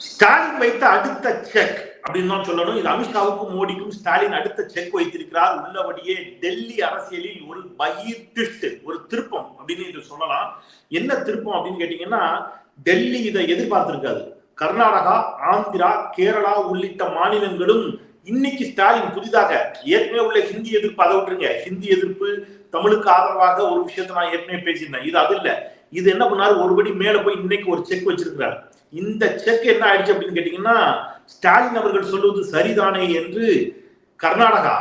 ஸ்டாலின் வைத்த அடுத்த செக் அப்படின்னு தான் சொல்லணும். இது அமித்ஷாவுக்கும் மோடிக்கும் ஸ்டாலின் அடுத்த செக் வைத்திருக்கிறார். உள்ளபடியே டெல்லி அரசியலில் ஒரு பகீர் ட்விஸ்ட் ஒரு திருப்பம் அப்படின்னு இது சொல்லலாம். என்ன திருப்பம் அப்படின்னு கேட்டீங்கன்னா டெல்லி இதை எதிர்பார்த்திருக்காது. கர்நாடகா ஆந்திரா கேரளா உள்ளிட்ட மாநிலங்களும் இன்னைக்கு ஸ்டாலின் புதிதாக ஏற்கனவே உள்ள ஹிந்தி எதிர்ப்பு அதை விட்டுருங்க. ஹிந்தி எதிர்ப்பு தமிழுக்கு ஆதரவாக ஒரு விஷயத்த நான் ஏற்கனவே பேசியிருந்தேன். இது அது இல்ல. இது என்ன பண்ணாரு? ஒருபடி மேல போய் இன்னைக்கு ஒரு செக் வச்சிருக்கிறாரு. இந்த செக் என்ன ஆயிடுச்சு அப்படின்னு கேட்டீங்கன்னா ஸ்டாலின் அவர்கள் சொல்வது சரிதானே என்று கர்நாடகா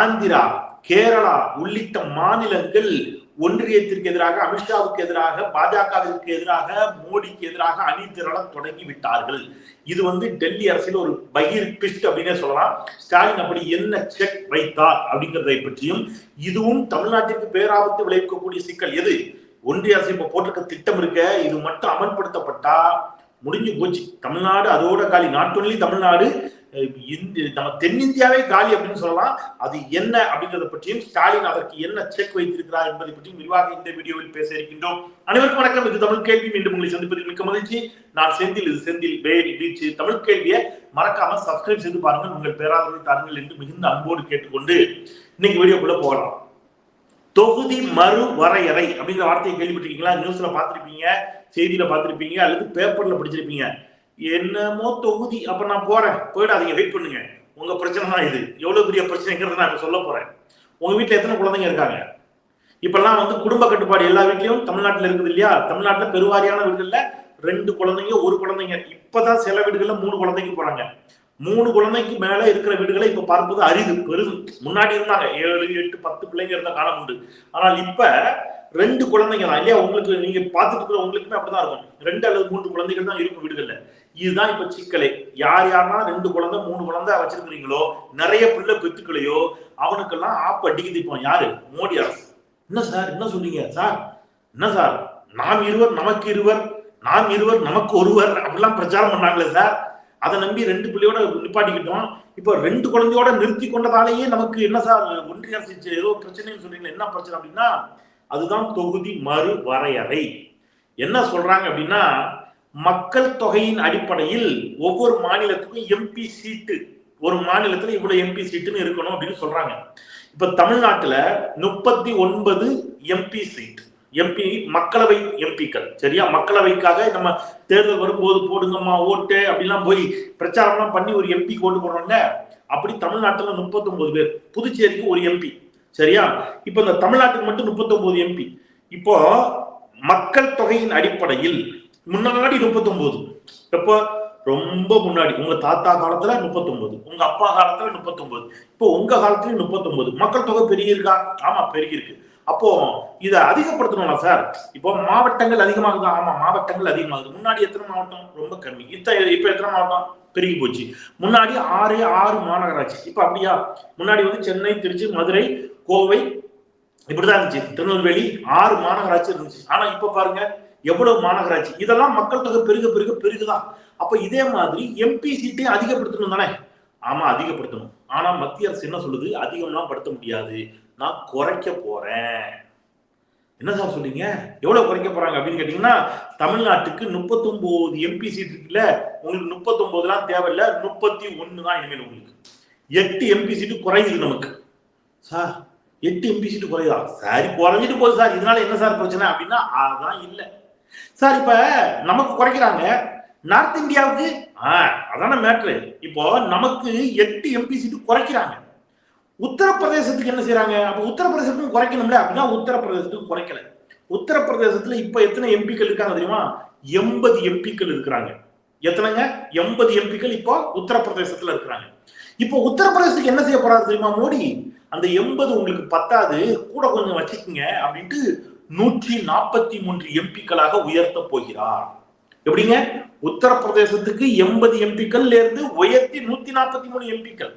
ஆந்திரா கேரளா உள்ளிட்ட மாநிலங்கள் ஒன்றியத்திற்கு எதிராக அமித்ஷாவுக்கு எதிராக பாஜகவிற்கு எதிராக மோடிக்கு எதிராக அணி திரள தொடங்கி விட்டார்கள் இது வந்து டெல்லி அரசியல் ஒரு பகிர் பிஸ்ட் அப்படின்னே சொல்லலாம். ஸ்டாலின் அப்படி என்ன செக் வைத்தார் அப்படிங்கிறதை பற்றியும் இதுவும் தமிழ்நாட்டிற்கு பேராபத்து விளைவிக்கக்கூடிய சிக்கல். எது? ஒன்றிய அரசு இப்ப போட்டிருக்க திட்டம் இருக்க இது மட்டும் அமல்படுத்தப்பட்டா முடிஞ்சு போச்சு. தமிழ்நாடு அதோட காலி. நாட் ஒன்லி தமிழ்நாடு நம்ம தென்னிந்தியாவே காலி அப்படின்னு சொல்லலாம். அது என்ன அப்படிங்கறத பற்றியும் ஸ்டாலின் அதற்கு என்ன செக் வைத்திருக்கிறார் என்பதை பற்றியும் விரிவாக இந்த வீடியோவில் பேச இருக்கின்றோம். அனைவருக்கும் வணக்கம். இது தமிழ் கேள்வி. மீண்டும் உங்களை சந்திப்பதில் மிக்க மகிழ்ச்சி. நான் செந்தில். இது செந்தில் வேல் பீச்சு தமிழ் கேள்வியை மறக்காம சப்ஸ்கிரைப் செய்து பாருங்கள். உங்கள் பேராதரவை தாருங்கள் என்று மிகுந்த அன்போடு கேட்டுக்கொண்டு இன்னைக்கு வீடியோக்குள்ள போகலாம். தொகுதி மறு வரையறை அப்படிங்கிற வார்த்தையை கேள்விப்பட்டிருக்கீங்களா? நியூஸ்ல பார்த்துருப்பீங்க செய்தியில பார்த்துருப்பீங்க அல்லது பேப்பர்ல படிச்சிருப்பீங்க. என்னமோ தொகுதி அப்ப நான் போறேன். போயிடாதீங்க வெயிட் பண்ணுங்க. உங்க பிரச்சனை தான் இது. எவ்வளவு பெரிய பிரச்சனைங்கிறத நான் சொல்ல போறேன். உங்க வீட்டுல எத்தனை குழந்தைங்க இருக்காங்க? இப்பெல்லாம் வந்து குடும்ப கட்டுப்பாடு எல்லா வீட்லயும் தமிழ்நாட்டில் இருக்குது இல்லையா? தமிழ்நாட்டுல பெருவாரியான வீடுகள்ல ரெண்டு குழந்தைங்க ஒரு குழந்தைங்க. இப்பதான் சில வீடுகள்ல மூணு குழந்தைங்க போறாங்க. மூணு குழந்தைக்கு மேல இருக்கிற வீடுகளை இப்ப பார்ப்பது அரிது பெரும் முன்னாடி இருந்தாங்க. ஏழு எட்டு பத்து பிள்ளைங்க இருந்த காலம் உண்டு. ஆனால் இப்ப ரெண்டு குழந்தைங்க தான். இல்லையா உங்களுக்கு நீங்க பார்த்துட்டு இருக்கிற உங்களுக்குமே அப்படிதான் இருக்கும். ரெண்டு அல்லது மூன்று குழந்தைகள் தான் இருக்கும் வீடுகள்ல. இதுதான் இப்ப சிக்கலை. யார் யாருன்னா ரெண்டு குழந்தை மூணு குழந்தை வச்சிருக்கிறீங்களோ நிறைய பிள்ளை பெத்துக்களையோ அவனுக்கெல்லாம் ஆப் அடிக்குது இப்போ. யாரு? மோடி அரசு. என்ன சார்? என்ன சொன்னீங்க சார் என்ன சார்? நாம் இருவர் நமக்கு இருவர் நாம் இருவர் நமக்கு ஒருவர் அப்படிலாம் பிரச்சாரம் பண்ணாங்களே சார். அதை நம்பி ரெண்டு பிள்ளையோட நிப்பாட்டிக்கிட்டோம். இப்போ ரெண்டு குழந்தையோட நிறுத்தி கொண்டதாலேயே நமக்கு என்ன சார் ஒன்றிய அரசு ஏதோ பிரச்சனைன்னு சொல்றீங்களா என்ன பிரச்சனை அப்படின்னா அதுதான் தொகுதி மறு வரையறை. என்ன சொல்றாங்க அப்படின்னா மக்கள் தொகையின் அடிப்படையில் ஒவ்வொரு மாநிலத்துக்கும் எம்பி சீட்டு ஒரு மாநிலத்துல இவ்வளவு எம்பி சீட்டுன்னு இருக்கணும் அப்படின்னு சொல்றாங்க. இப்ப தமிழ்நாட்டுல முப்பத்தி ஒன்பது எம்பி சீட் எம்பி மக்களவை எம்பிக்கள் சரியா? மக்களவைக்காக நம்ம தேர்தல் வரும்போது போடுங்கம்மா ஓட்டு அப்படிலாம் போய் பிரச்சாரம்லாம் பண்ணி ஒரு எம்பி ஓட்டு போடுறாங்க அப்படி தமிழ்நாட்டுல முப்பத்தி ஒன்பது பேர். புதுச்சேரிக்கு ஒரு எம்பி சரியா? இப்ப இந்த தமிழ்நாட்டுக்கு மட்டும் முப்பத்தி ஒன்பது எம்பி இப்போ மக்கள் தொகையின் அடிப்படையில் முன்னாடி முப்பத்தி ஒன்பது எப்போ? ரொம்ப முன்னாடி. உங்க தாத்தா காலத்துல முப்பத்தி ஒன்பது உங்க அப்பா காலத்துல முப்பத்தி ஒன்பது இப்போ உங்க காலத்துலயும் முப்பத்தி ஒன்பது மக்கள் தொகை பெருகியிருக்கா? ஆமா பெருகிருக்கு அப்போ இதை அதிகப்படுத்தணும்ல சார் இப்போ மாவட்டங்கள் அதிகமாகுது. ஆமா மாவட்டங்கள் அதிகமாகுது. முன்னாடி எத்தனை மாவட்டம்? ரொம்ப கம்மி. இத்த இப்ப எத்தனை மாவட்டம்? பெருகி போச்சு. முன்னாடி ஆறு ஆறு மாநகராட்சி. இப்ப அப்படியா? முன்னாடி வந்து சென்னை திருச்சி மதுரை கோவை இப்படிதான் இருந்துச்சு. திருநெல்வேலி ஆறு மாநகராட்சி இருந்துச்சு. ஆனா இப்ப பாருங்க எவ்வளவு மாநகராட்சி? இதெல்லாம் மக்கள் தொகை பெருக பெருக பெருகுதான். அப்ப இதே மாதிரி எம்பி சீட்டையும் அதிகப்படுத்தணும் தானே? ஆமா அதிகப்படுத்தணும். ஆனா மத்திய அரசு என்ன சொல்லுது? அதிகம்லாம் படுத்த முடியாது. நான் குறைக்க போறேன். என்ன சார் சொன்னீங்க? எவ்வளவு குறைக்க போறாங்க அப்படின்னு கேட்டீங்கன்னா தமிழ்நாட்டுக்கு முப்பத்தொன்பது எம்பி சீட் இருக்குல்ல உங்களுக்கு முப்பத்தொன்பது எல்லாம் தேவையில்ல முப்பத்தி ஒன்னு தான் இனிமேல் உங்களுக்கு. எட்டு எம்பி சீட்டு குறையுது நமக்கு. சார் எட்டு எம்பி சீட்டு குறையுதா? சரி குறைஞ்சிட்டு போகுது சார் இதனால என்ன சார் பிரச்சனை அப்படின்னா அதான் இல்லை. சார் இப்ப நமக்கு குறைக்கிறாங்க. நார்த் இந்தியாவுக்கு ஆஹ் அதான மேட்ரு இப்போ நமக்கு எட்டு எம்பி சீட்டு குறைக்கிறாங்க. உத்தரப்பிரதேசத்துக்கு என்ன செய்யறாங்க அப்ப உத்தரப்பிரதேசத்துக்கும் குறைக்கணும்ல? அப்படின்னா உத்தரப்பிரதேசத்துக்கு குறைக்கல. உத்தரப்பிரதேசத்துல இப்ப எத்தனை எம்பிக்கள் இருக்காங்க தெரியுமா? எண்பது எம்பிக்கள் இருக்கிறாங்க. எத்தனைங்க? எண்பது எம்பிக்கள் இப்போ உத்தரப்பிரதேசத்துல இருக்கிறாங்க. இப்போ உத்தரப்பிரதேசத்துக்கு என்ன செய்ய போறாரு தெரியுமா மோடி? அந்த எண்பது உங்களுக்கு பத்தாது கூட கொஞ்சம் வச்சுக்கோங்க அப்படின்ட்டு நூற்றி நாற்பத்தி மூன்று எம்பிக்களாக உயர்த்த போகிறார். எப்படிங்க? உத்தரப்பிரதேசத்துக்கு எண்பது எம்பிக்கள்ல இருந்து உயர்த்தி நூத்தி நாற்பத்தி மூணு எம்பிக்கள்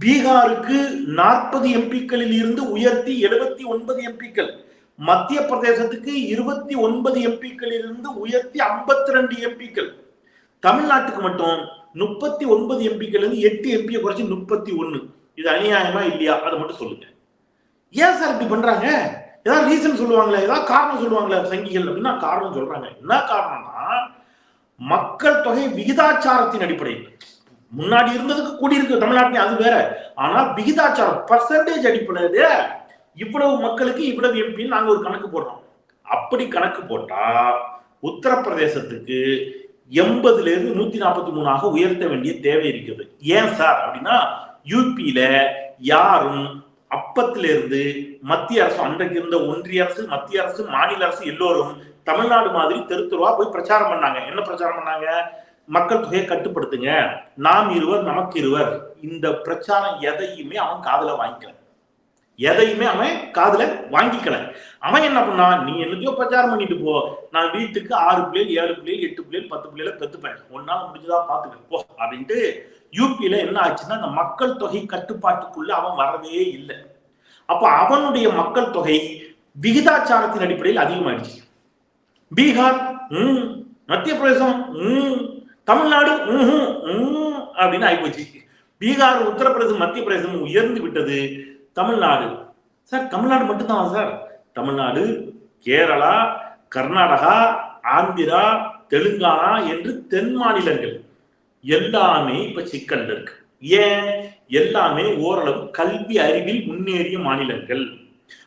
பீகாருக்கு நாற்பது எம்பிக்களில் இருந்து உயர்த்தி எழுபத்தி ஒன்பது எம்பிக்கள். மத்திய பிரதேசத்துக்கு இருபத்தி ஒன்பது எம்பிக்களில் இருந்து உயர்த்தி ஐம்பத்தி ரெண்டு எம்பிக்கள். தமிழ்நாட்டுக்கு மட்டும் முப்பத்தி ஒன்பது எம்பிக்கள் இருந்து எட்டு எம்பியை குறைச்சி முப்பத்தி ஒன்று இது அநியாயமா இல்லையா? அதை மட்டும் சொல்லுங்க. ஏன் சார் இப்படி பண்றாங்க? ஏதாவது ரீசன் சொல்லுவாங்களே ஏதாவது காரணம் சொல்லுவாங்களே சங்கிகள் அப்படின்னா காரணம் சொல்றாங்க. என்ன காரணம்னா மக்கள் தொகை விகிதாச்சாரத்தின் அடிப்படையில். முன்னாடி இருந்ததுக்கு கூடி இருக்கு தமிழ்நாட்டில் அது வேற. ஆனா விகிதாச்சாரம் பர்சன்டேஜ் அடிப்படையில இவ்வளவு மக்களுக்கு இவ்வளவு எம்பின்னு நாங்க ஒரு கணக்கு போடுறோம். அப்படி கணக்கு போட்டா உத்தரப்பிரதேசத்துக்கு எண்பதுல இருந்து நூத்தி நாற்பத்தி மூணாக உயர்த்த வேண்டிய தேவை இருக்குது ஏன் சார் அப்படின்னா யூபியில யாரும் அப்பத்திலிருந்து மத்திய அரசு அன்றைக்கு இருந்த ஒன்றிய அரசு மத்திய அரசு மாநில அரசு எல்லோரும் தமிழ்நாடு மாதிரி தெரு தெருவா போய் பிரச்சாரம் பண்ணாங்க. என்ன பிரச்சாரம் பண்ணாங்க? மக்கள் தொகையை கட்டுப்படுத்துங்க. நாம் இருவர் நமக்கு இருவர். இந்த பிரச்சாரம் எதையுமே அவன் காதல வாங்கிக்கல. எதையுமே அவன் காதல வாங்கிக்கல. அவன் என்ன பண்ணான் நீ என்னத்தையோ பிரச்சாரம் பண்ணிட்டு போ. நான் வீட்டுக்கு ஆறு பிள்ளைகள் ஏழு பிள்ளைகள் எட்டு பிள்ளைகள் பத்து பிள்ளைகளை பெத்துப்பேன். ஒன்னால முடிஞ்சதா பாத்துக்க போ அப்படின்ட்டு யூபியில என்ன ஆச்சுன்னா அந்த மக்கள் தொகை கட்டுப்பாட்டுக்குள்ள அவன் வரவே இல்லை. அப்ப அவனுடைய மக்கள் தொகை விகிதாச்சாரத்தின் அடிப்படையில் அதிகமாயிடுச்சு. பீகார் மத்திய பிரதேசம் தமிழ்நாடு ம்ஹும், அப்படின்னு ஆகிப்போச்சு பீகார் உத்தரப்பிரதேசம் மத்திய பிரதேசம் உயர்ந்து விட்டது தமிழ்நாடு. சார் தமிழ்நாடு மட்டும்தான் சார்? தமிழ்நாடு கேரளா கர்நாடகா ஆந்திரா தெலுங்கானா என்று தென் மாநிலங்கள். எல்லாமே இப்ப சிக்கல் இருக்கு. ஏன்? எல்லாமே ஓரளவு கல்வி அறிவில் முன்னேறிய மாநிலங்கள்.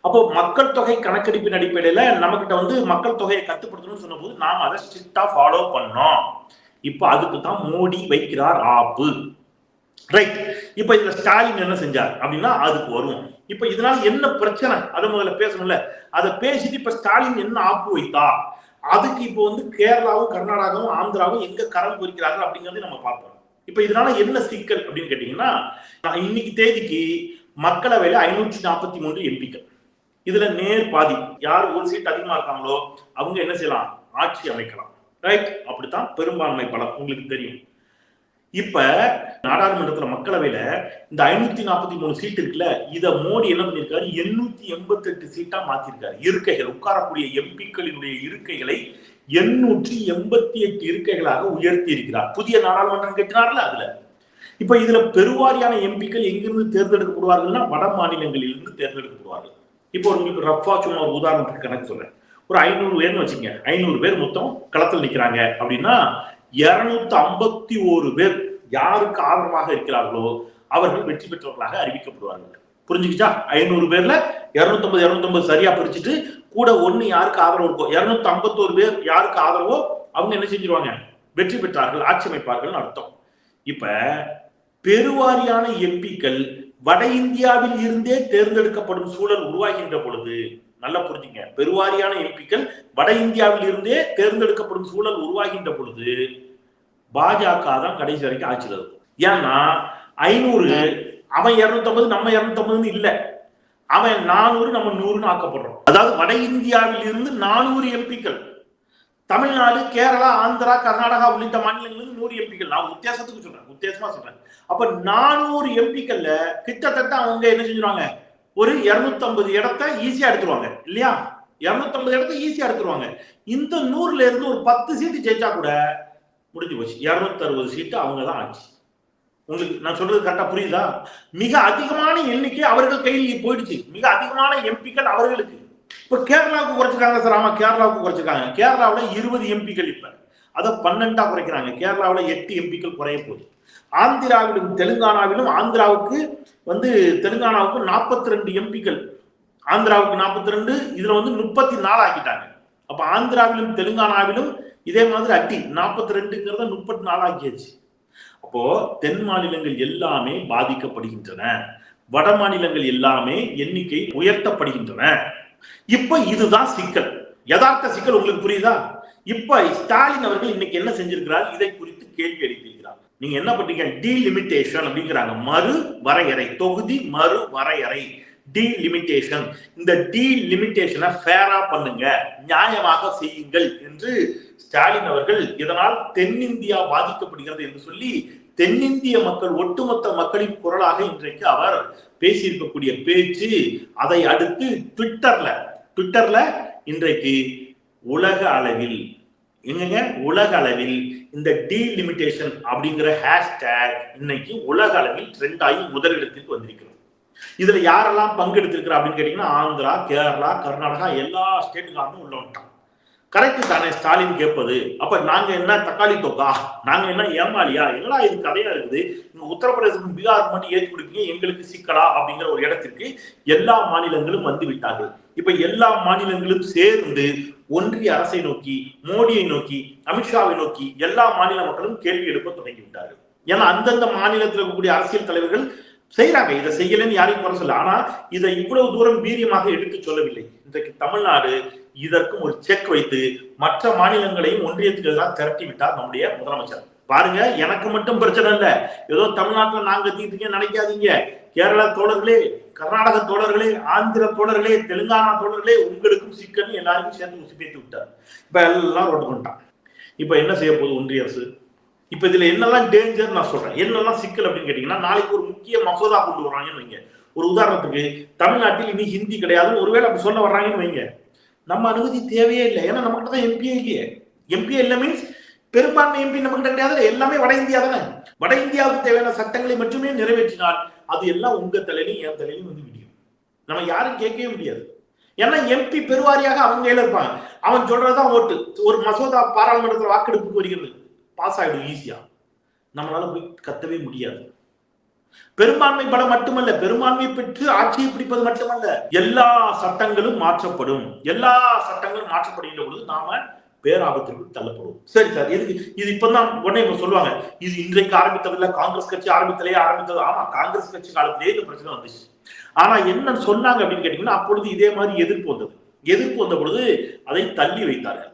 அப்போ மக்கள் தொகை கணக்கெடுப்பின் அடிப்படையில நம்மகிட்ட வந்து மக்கள் தொகையை கட்டுப்படுத்தணும்னு சொன்னபோது நாம் அதை ஸ்ட்ரிக்டா ஃபாலோ பண்ணோம். இப்ப அதுக்கு தான் மோடி வைக்கிறார் ஆப்பு. ரைட் இப்ப இதுல ஸ்டாலின் என்ன செஞ்சார்? அப்படின்னா அதுக்கு வருவோம். இப்ப இதனால என்ன பிரச்சனை? அதை முதல்ல பேசணும்ல. அதை பேசிட்டு இப்ப ஸ்டாலின் என்ன ஆப்பு வைத்தா அதுக்கு இப்போ வந்து கேரளாவும் கர்நாடகாவும் ஆந்திராவும் எங்க கரம் குறிக்கிறார்கள் அப்படிங்கறத நம்ம பார்ப்போம். இப்ப இதனால என்ன சிக்கல் அப்படின்னு கேட்டீங்கன்னா இன்னைக்கு தேதிக்கு மக்களவையில ஐநூற்றி நாற்பத்தி மூன்று எம்பிக்கள். இதுல நேர் பாதி யார் ஒரு சீட் அதிகமா இருக்காங்களோ அவங்க என்ன செய்யலாம்? ஆட்சி அமைக்கலாம். ரைட் அப்படித்தான் பெரும்பான்மை பலம். உங்களுக்கு தெரியும். இப்ப நாடாளுமன்றத்துல மக்களவையில இந்த ஐநூத்தி நாற்பத்தி மூணு சீட் இருக்குல்ல இத மோடி என்ன பண்ணிருக்காரு? எண்ணூத்தி எண்பத்தி எட்டு சீட்டா மாத்திருக்காரு. இருக்கைகள் உட்காரக்கூடிய எம்பிக்களினுடைய இருக்கைகளை எண்ணூற்றி எண்பத்தி எட்டு இருக்கைகளாக உயர்த்தி இருக்கிறார் புதிய நாடாளுமன்றம் கட்டினார்ல அதுல. இப்ப இதுல பெருவாரியான எம்பிக்கள் எங்கிருந்து தேர்ந்தெடுக்கப்படுவார்கள்னா வட மாநிலங்களில் இருந்து தேர்ந்தெடுக்கப்படுவார்கள். இப்போ உங்களுக்கு ரஃபா சும்மா ஒரு உதாரணத்துக்கு கணக்கு சொல்றேன். ஒரு ஐநூறு பேர்னு வச்சுங்க ஐநூறு பேர் மொத்தம் களத்தில் நிற்கிறாங்க அப்படின்னா இருநூத்தி ஐம்பத்தி ஒரு பேர் யாருக்கு ஆதரவாக இருக்கிறார்களோ அவர்கள் வெற்றி பெற்றவர்களாக அறிவிக்கப்படுவார்கள். புரிஞ்சுக்கிச்சா? ஐநூறு பேர்ல இருநூத்தம்பது இருநூத்தம்பது சரியா பிரிச்சுட்டு கூட ஒண்ணு யாருக்கு ஆதரவு இருக்கோ இருநூத்தி ஐம்பத்தோரு பேர் யாருக்கு ஆதரவோ அவங்க என்ன செஞ்சிருவாங்க? வெற்றி பெற்றார்கள் ஆட்சி அமைப்பார்கள் அர்த்தம். இப்ப பெருவாரியான எம்பிக்கள் வட இந்தியாவில் இருந்தே தேர்ந்தெடுக்கப்படும் சூழல் உருவாகின்ற பொழுது நல்லா புரிஞ்சுங்க. பெருவாரியான எம்பிக்கள் வட இந்தியாவில் இருந்தே தேர்ந்தெடுக்கப்படும் சூழல் உருவாகின்ற பொழுது பாஜக தான் கடைசி வரைக்கும் ஆட்சியில் இருக்கும். ஏன்னா ஐநூறு அவன் இருநூத்தம்பது நம்ம இருநூத்தம்பதுன்னு இல்ல. அவன் நானூறு நம்ம நூறுன்னு ஆக்கப்படுறோம். அதாவது வட இந்தியாவில் இருந்து நானூறு எம்பிக்கள். தமிழ்நாடு கேரளா ஆந்திரா கர்நாடகா உள்ளிட்ட மாநிலங்களுக்கு நூறு எம்பிக்கள். நான் வித்தியாசத்துக்கு சொல்றேன். வித்தியாசமா சொல்றேன். அப்ப நானூறு எம்பிக்கள்ல கிட்டத்தட்ட அவங்க என்ன செஞ்சிருவாங்க? ஒரு இருநூத்தம்பது இடத்த ஈஸியா எடுத்துருவாங்க இல்லையா? இருநூத்தம்பது இடத்த ஈஸியா எடுத்துருவாங்க. இந்த நூறுல இருந்து ஒரு பத்து சீட்டு ஜெயிச்சா கூட முடிஞ்சு போச்சு. இருநூத்தி அறுபது சீட்டு அவங்க தான் ஆச்சு. உங்களுக்கு நான் சொல்றது கரெக்டா புரியுதா? மிக அதிகமான எண்ணிக்கை அவர்கள் கையில் போயிடுச்சு. மிக அதிகமான எம்பிக்கள் அவர்களுக்கு. இப்ப கேரளாவுக்கு குறைச்சிருக்காங்க சார். ஆமா கேரளாவுக்கு குறைச்சிருக்காங்க. கேரளாவில் இருபது எம்பிக்கள் இப்ப. அதை பன்னெண்டா குறைக்கிறாங்க. கேரளாவில் எட்டு எம்பிக்கள் குறைய போகுது. ஆந்திராவிலும் தெலுங்கானாவிலும் ஆந்திராவுக்கு வந்து தெலுங்கானாவுக்கு நாற்பத்தி ரெண்டு எம்பிக்கள். ஆந்திராவுக்கு நாற்பத்தி ரெண்டு இதுல வந்து முப்பத்தி நாலு ஆக்கிட்டாங்க. அப்ப ஆந்திராவிலும் தெலுங்கானாவிலும் இதே மாதிரி அட்டி நாற்பத்தி ரெண்டுங்கிறத முப்பத்தி நாலு ஆக்கியாச்சு. அப்போ தென் மாநிலங்கள் எல்லாமே பாதிக்கப்படுகின்றன. வட மாநிலங்கள் எல்லாமே எண்ணிக்கை உயர்த்தப்படுகின்றன. இப்ப இதுதான் சிக்கல். யதார்த்த சிக்கல் உங்களுக்கு புரியுதா? இப்ப ஸ்டாலின் அவர்கள் இன்னைக்கு என்ன செஞ்சிருக்கிறார்? இதை குறித்து கேள்வி எழுப்பியிருக்கிறார். நீங்க என்ன பண்றீங்க? டீலிமிட்டேஷன் அப்படிங்கிறாங்க. மறு வரையறை. தொகுதி மறு வரையறை. டீலிமிட்டேஷன் இந்த டீலிமிட்டேஷனை ஃபேரா பண்ணுங்க. நியாயமாக செய்யுங்கள் என்று ஸ்டாலின் அவர்கள் இதனால் தென்னிந்தியா பாதிக்கப்படுகிறது என்று சொல்லி தென்னிந்திய மக்கள் ஒட்டுமொத்த மக்களின் குரலாக இன்றைக்கு அவர் பேசியிருக்கக்கூடிய பேச்சு அதை அடுத்து ட்விட்டர்ல ட்விட்டர்ல இன்றைக்கு உலக அளவில் எங்கங்க உலக அளவில் இந்த டீலிமிட்டேஷன் அப்படிங்கிற ஹேஷ்டேக் இன்னைக்கு உலக அளவில் ட்ரெண்ட் ஆகி முதலிடத்திற்கு வந்திருக்கிறது. இதுல யாரெல்லாம் பங்கெடுத்திருக்கிறா அப்படின்னு கேட்டீங்கன்னா ஆந்திரா கேரளா கர்நாடகா எல்லா ஸ்டேட்டுக்காரனும் உள்ள வந்துட்டான் கரெக்ட் தானே ஸ்டாலின் கேட்பது. அப்ப நாங்க என்ன தக்காளி தொக்கா? நாங்க என்ன ஏமாளியா? என்னடா இது கதையா இருக்குது? நீங்க உத்தரப்பிரதேசம் பீகார் மட்டும் ஏற்றி கொடுப்பீங்க எங்களுக்கு சிக்கலா? அப்படிங்கிற ஒரு இடத்திற்கு எல்லா மாநிலங்களும் வந்து விட்டார்கள். இப்ப எல்லா மாநிலங்களும் சேர்ந்து ஒன்றிய அரசை நோக்கி மோடியை நோக்கி அமித்ஷாவை நோக்கி எல்லா மாநில மக்களும் கேள்வி எழுப்ப தொடங்கிவிட்டார்கள். ஏன்னா அந்தந்த மாநிலத்தில் இருக்கக்கூடிய அரசியல் தலைவர்கள் செய்யறாங்க இதை செய்யலன்னு யாரையும் குறை சொல்ல ஆனா இதை இவ்வளவு தூரம் வீரியமாக எடுத்து சொல்லவில்லை. இன்றைக்கு தமிழ்நாடு இதற்கும் ஒரு செக் வைத்து மற்ற மாநிலங்களையும் ஒன்றியத்துக்கு எதிராக திரட்டி விட்டார் நம்முடைய முதலமைச்சர். பாருங்க எனக்கு மட்டும் பிரச்சனை இல்லை. ஏதோ தமிழ்நாட்டில் நாங்க தீர்த்துக்க நினைக்காதீங்க. கேரளா தோழர்களே கர்நாடக தோழர்களே ஆந்திர தோழர்களே தெலுங்கானா தோழர்களே உங்களுக்கும் சிக்கல் எல்லாருக்கும் சேர்த்து உசுப்பேத்தி விட்டார். இப்ப எல்லாம் ரோட்டு பண்ணிட்டான் இப்ப என்ன செய்ய போகுது ஒன்றிய அரசு? இப்ப இதுல என்னெல்லாம் டேஞ்சர் நான் சொல்றேன். என்னெல்லாம் சிக்கல் அப்படின்னு கேட்டீங்கன்னா நாளைக்கு ஒரு முக்கிய மசோதா கொண்டு வர்றாங்கன்னு வைங்க. ஒரு உதாரணத்துக்கு தமிழ்நாட்டில் இனி ஹிந்தி கிடையாதுன்னு ஒருவேளை அப்படி சொல்ல வர்றாங்கன்னு வைங்க. நம்ம அனுமதி தேவையே இல்லை. ஏன்னா நம்மகிட்ட தான் எம்பியே இல்லையே. எம்பியே இல்லை மீன்ஸ் பெரும்பான்மை எம்பி நம்ம கிடையாது. எல்லாமே வட இந்தியா தானே. வட இந்தியாவுக்கு தேவையான சட்டங்களை மட்டுமே நிறைவேற்றினால் அது எல்லாம் உங்க தலையிலும் என் தலையிலும் வந்து விடியும். நம்ம யாரும் கேட்கவே முடியாது. ஏன்னா எம்பி பெருவாரியாக அவங்க கையில இருப்பாங்க. அவன் சொல்றதுதான் ஓட்டு. ஒரு மசோதா பாராளுமன்றத்தில் வாக்கெடுப்புக்கு வருகிறது. பாஸ் ஆகிடும் ஈஸியா நம்மளால போய் கத்தவே முடியாது. பெரும்பான்மை பலம் மட்டுமல்ல பெரும்பான்மை பெற்று ஆட்சியை பிடிப்பது மட்டுமல்ல எல்லா சட்டங்களும் மாற்றப்படும். எல்லா சட்டங்களும் மாற்றப்படுகின்ற பொழுது நாம பேராபத்திற்குள் தள்ளப்படுவோம் சரி சார் எதுக்கு? இது இப்பதான் உடனே இப்ப சொல்லுவாங்க இது இன்றைக்கு ஆரம்பித்ததில்ல காங்கிரஸ் கட்சி ஆரம்பித்தலையே ஆரம்பித்தது. ஆமா காங்கிரஸ் கட்சி காலத்திலே இந்த பிரச்சனை வந்துச்சு. ஆனா என்ன சொன்னாங்க அப்படின்னு கேட்டீங்கன்னா அப்பொழுது இதே மாதிரி எதிர்ப்பு வந்தது. எதிர்ப்பு வந்த பொழுது அதை தள்ளி வைத்தார்கள்.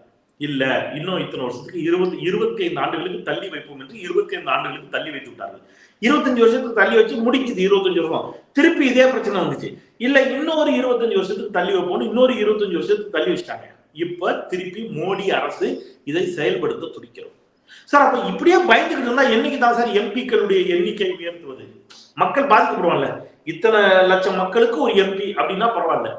இல்ல இன்னும் இத்தனை வருஷத்துக்கு இருபத்தி இருபத்தி ஐந்து ஆண்டுகளுக்கு தள்ளி வைப்போம் என்று இருபத்தி ஐந்து ஆண்டுகளுக்கு தள்ளி வைத்து விட்டார்கள். இருபத்தஞ்சு வருஷத்துக்கு தள்ளி வச்சு முடிக்குது இருபத்தஞ்சு வருஷம். திருப்பி இதே பிரச்சனை வந்துச்சு. இல்ல இன்னொரு இருபத்தஞ்சு வருஷத்துக்கு தள்ளி வைப்போம்னு இன்னொரு இருபத்தஞ்சு வருஷத்துக்கு தள்ளி வச்சிட்டாங்க. இப்ப திருப்பி மோடி அரசு இதை செயல்படுத்த துடிக்கிறோம் சார் அப்ப இப்படியே பயந்துகிட்டு இருந்தா என்னைக்கு தான் சார் எம்பிக்களுடைய எண்ணிக்கை உயர்த்துவது? மக்கள் பாதிக்கப்படுவாங்கல்ல. இத்தனை லட்சம் மக்களுக்கு ஒரு எம்பி அப்படின்னா பரவாயில்ல.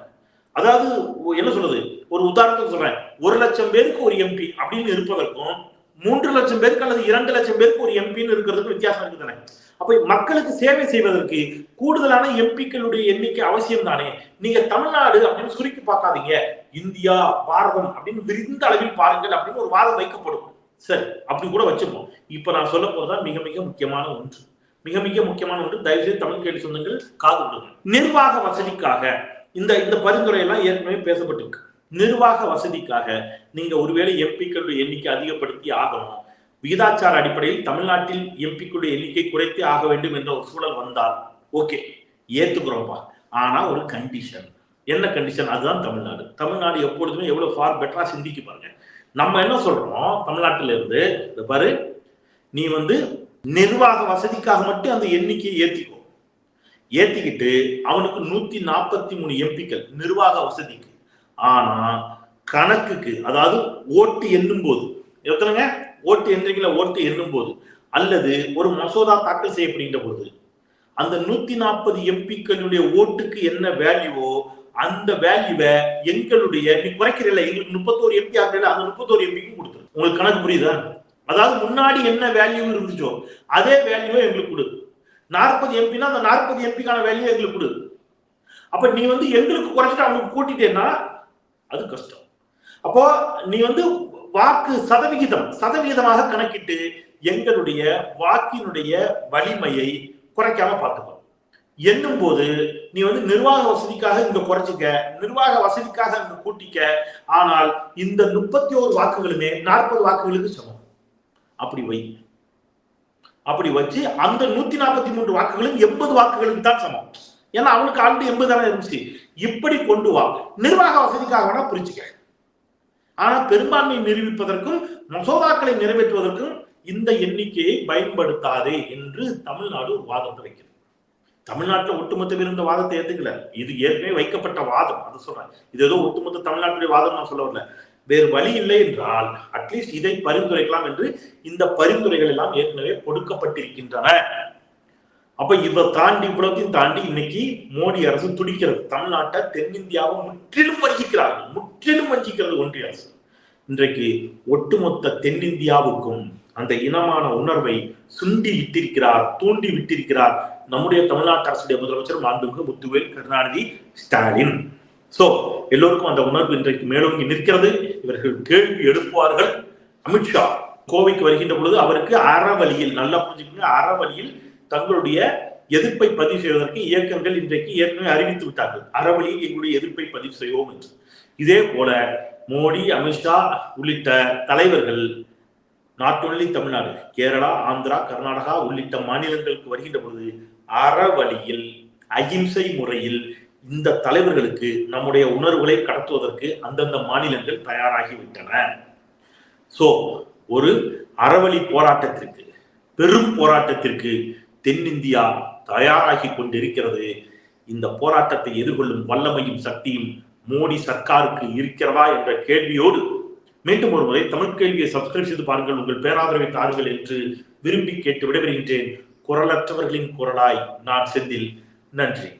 அதாவது என்ன சொல்றது? ஒரு உதாரணத்துக்கு சொல்றேன். ஒரு லட்சம் பேருக்கு ஒரு எம்பி அப்படின்னு இருப்பதற்கும் மூன்று லட்சம் பேருக்கு அல்லது இரண்டு லட்சம் பேருக்கு ஒரு எம்பின்னு இருக்கிறதுக்கு வித்தியாசம் இருக்குது தானே அப்ப மக்களுக்கு சேவை செய்வதற்கு கூடுதலான எம்பிக்களுடைய எண்ணிக்கை அவசியம் தானே? நீங்க தமிழ்நாடு அப்படின்னு சுருக்கி பார்க்காதீங்க. இந்தியா பாரதம் அப்படின்னு விரிந்த அளவில் பாருங்கள் அப்படின்னு ஒரு வாதம் வைக்கப்படும். சரி அப்படி கூட வச்சுப்போம் இப்ப நான் சொல்ல போறதுதான் மிக மிக முக்கியமான ஒன்று. மிக மிக முக்கியமான ஒன்று தயவுசெய்து தமிழ் கேள்வி சொந்தங்கள் காது கொடுங்க நிர்வாக வசதிக்காக இந்த இந்த பரிந்துரை எல்லாம் ஏற்கனவே பேசப்பட்டிருக்கு. நிர்வாக வசதிக்காக நீங்க ஒருவேளை எம்பிக்களுடைய எண்ணிக்கை அதிகப்படுத்தி ஆகணும். விகிதாச்சார அடிப்படையில் தமிழ்நாட்டில் எம்பிக்களுடைய எண்ணிக்கை குறைத்தே ஆக வேண்டும் என்ற ஒரு சூழல் வந்தால் ஓகே ஏத்துக்கிறோம்ப்பா. ஆனா ஒரு கண்டிஷன் என்ன கண்டிஷன் அதுதான் தமிழ்நாடு. தமிழ்நாடு எப்பொழுதுமே எவ்வளோ ஃபார் பெட்டராக சிந்திக்கு பாருங்க. நம்ம என்ன சொல்றோம்? தமிழ்நாட்டில இருந்து இந்த பாரு நீ வந்து நிர்வாக வசதிக்காக மட்டும் அந்த எண்ணிக்கையை ஏத்திக்கோ. ஏத்திக்கிட்டு அவனுக்கு நூத்தி நாற்பத்தி மூணு எம்பிக்கள் நிர்வாக வசதிக்கு. ஆனா கணக்குக்கு அதாவது ஓட்டு எண்ணும் போது எத்தனைங்க ஓட்டு எண்றீங்களா ஓட்டு எண்ணும் போது அல்லது ஒரு மசோதா தாக்கல் செய்யப்படுகின்ற போது அந்த நூத்தி நாற்பது எம்பிக்களுடைய ஓட்டுக்கு என்ன வேல்யூவோ அந்த வேல்யூவை எங்களுடைய நீ குறைக்கிறீல்ல எங்களுக்கு முப்பத்தோரு எம்பி ஆகல அந்த முப்பத்தோரு எம்பிக்கும் கொடுத்துரு. உங்களுக்கு கணக்கு புரியுதா? அதாவது முன்னாடி என்ன வேல்யூ இருந்துச்சோ அதே வேல்யூவை எங்களுக்கு கொடு. நாற்பது எம்பினா அந்த நாற்பது எம்பிக்கான வேல்யூ எங்களுக்கு கொடு. அப்ப நீ வந்து எங்களுக்கு குறைச்சிட்டு அவங்களுக்கு கூட்டிட்டேன்னா அது கஷ்டம். அப்போ நீ வந்து வாக்கு சதவிகிதம் சதவிகிதமாக கணக்கிட்டு எங்களுடைய வாக்கினுடைய வலிமையை குறைக்காம பார்த்துக்கணும். என்னும் போது நீ வந்து நிர்வாக வசதிக்காக இங்க குறைச்சிக்க நிர்வாக வசதிக்காக இங்க கூட்டிக்க ஆனால் இந்த முப்பத்தி ஓரு வாக்குகளுமே நாற்பது வாக்குகளுக்கு சமம். அப்படி வை. அப்படி வச்சு அந்த நூத்தி நாற்பத்தி மூன்று வாக்குகளும் எண்பது வாக்குகளுக்கு தான் சமம். ஏன்னா அவனுக்கு ஆண்டு எண்பது தானே இருந்துச்சு. இப்படி கொண்டு வா. நிர்வாக வசதிக்காக வேணா பிரிச்சுக்க ஆனா பெரும்பான்மை நிரூபிப்பதற்கும் மசோதாக்களை நிறைவேற்றுவதற்கும் இந்த எண்ணிக்கையை பயன்படுத்தாதே என்று தமிழ்நாடு வாதம் வாதத்தை வைக்கிறது தமிழ்நாட்டில் ஒட்டுமொத்த இருந்த வாதத்தை ஏத்துக்கல. இது ஏற்கனவே வைக்கப்பட்ட வாதம். அது சொல்றேன். இது ஏதோ ஒட்டுமொத்த தமிழ்நாட்டுடைய வாதம் நான் சொல்ல வரல. வேறு வழி இல்லை என்றால் அட்லீஸ்ட் இதை பரிந்துரைக்கலாம் என்று இந்த பரிந்துரைகள் எல்லாம் ஏற்கனவே கொடுக்கப்பட்டிருக்கின்றன. அப்ப இதை தாண்டி இவ்வளத்தையும் தாண்டி இன்னைக்கு மோடி அரசு துடிக்கிறது. தமிழ்நாட்டை தென்னிந்தியாவை முற்றிலும் வஞ்சிக்கிறார்கள். முற்றிலும் வஞ்சிக்கிறது ஒன்றிய அரசு. இன்றைக்கு ஒட்டுமொத்த தென்னிந்தியாவுக்கும் அந்த இனமான உணர்வை சுண்டி விட்டிருக்கிறார் தூண்டி விட்டிருக்கிறார் நம்முடைய தமிழ்நாட்டு அரசுடைய முதலமைச்சர் மாண்புமிகு முத்துவேல் கருணாநிதி ஸ்டாலின். சோ எல்லோருக்கும் அந்த உணர்வு இன்றைக்கு மேலும் நிற்கிறது. இவர்கள் கேள்வி எழுப்புவார்கள். அமித்ஷா கோவைக்கு வருகின்ற பொழுது அவருக்கு அறவழியில் நல்லா புரிஞ்சுக்கணும் அறவழியில் தங்களுடைய எதிர்ப்பை பதிவு செய்வதற்கு இயக்கங்கள் இன்றைக்கு ஏற்கனவே அறிவித்து விட்டார்கள். அறவழியில் எங்களுடைய எதிர்ப்பை பதிவு செய்வோம் என்று. இதே போல மோடி அமித்ஷா உள்ளிட்ட தலைவர்கள் நாட் ஒன்லி தமிழ்நாடு கேரளா ஆந்திரா கர்நாடகா உள்ளிட்ட மாநிலங்களுக்கு வருகின்ற பொழுது அறவழியில் அகிம்சை முறையில் இந்த தலைவர்களுக்கு நம்முடைய உணர்வுகளை கடத்துவதற்கு அந்தந்த மாநிலங்கள் தயாராகிவிட்டன. சோ ஒரு அறவழி போராட்டத்திற்கு பெரும் போராட்டத்திற்கு தென்னிந்தியா தயாராகி கொண்டிருக்கிறது. இந்த போராட்டத்தை எதிர்கொள்ளும் வல்லமையும் சக்தியும் மோடி சர்க்காருக்கு இருக்கிறதா என்ற கேள்வியோடு மீண்டும் ஒரு முறை தமிழ் கேள்வியை சப்ஸ்கிரைப் செய்து பாருங்கள். உங்கள் பேராதரவை தாருங்கள் என்று விரும்பி கேட்டு விடைபெறுகின்றேன். குரலற்றவர்களின் குரலாய் நான் செந்தில் நன்றி